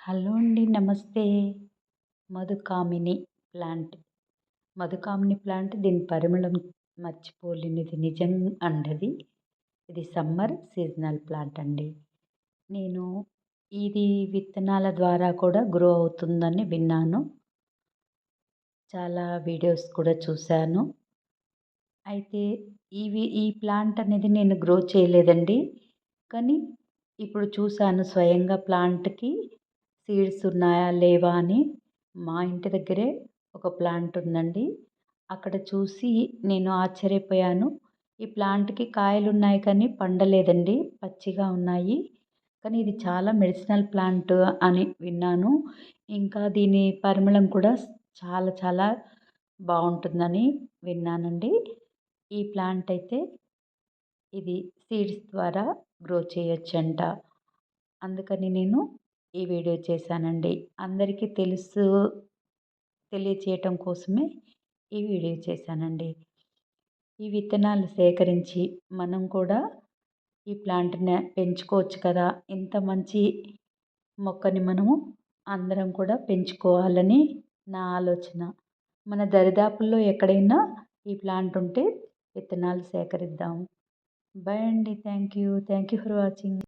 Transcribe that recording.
Hello అండి నమస్తే. మధుకామిని plant. మధుకామిని plant దీని పరిమళం మర్చిపోలేనిది నిజం అండది ఇది సమ్మర్ సీజనల్ ప్లాంట్ అండి. నేను ఇది విత్తనాల ద్వారా కూడా గ్రో అవుతుందని విన్నాను. చాలా వీడియోస్ కూడా చూశాను. అయితే ఇవి ఈ ప్లాంట్ అనేది నేను గ్రో చేయలేదండి. కానీ ఇప్పుడు చూశాను స్వయంగా ప్లాంట్కి. సీడ్స్ ఉన్నాయా లేవా అని మా ఇంటి దగ్గరే ఒక ప్లాంట్ ఉందండి. అక్కడ చూసి నేను ఆశ్చర్యపోయాను. ఈ ప్లాంట్కి కాయలు ఉన్నాయి కానీ పండలేదండి. పచ్చిగా ఉన్నాయి. కానీ ఇది చాలా మెడిసినల్ ప్లాంట్ అని విన్నాను. ఇంకా దీని పరిమళం కూడా చాలా చాలా బాగుంటుందని విన్నానండి. ఈ ప్లాంట్ అయితే ఇది సీడ్స్ ద్వారా గ్రో చేయొచ్చంట. అందుకని నేను ఈ వీడియో చేశానండి. అందరికీ తెలుసు తెలియచేయటం కోసమే ఈ వీడియో చేశానండి. ఈ విత్తనాలు సేకరించి మనం కూడా ఈ ప్లాంట్ని పెంచుకోవచ్చు కదా! ఇంత మంచి మొక్కని మనము అందరం కూడా పెంచుకోవాలని నా ఆలోచన. మన దరిదాపుల్లో ఎక్కడైనా ఈ ప్లాంట్ ఉంటే విత్తనాలు సేకరిద్దాం. బాయ్ అండి. Thank you thank you for watching.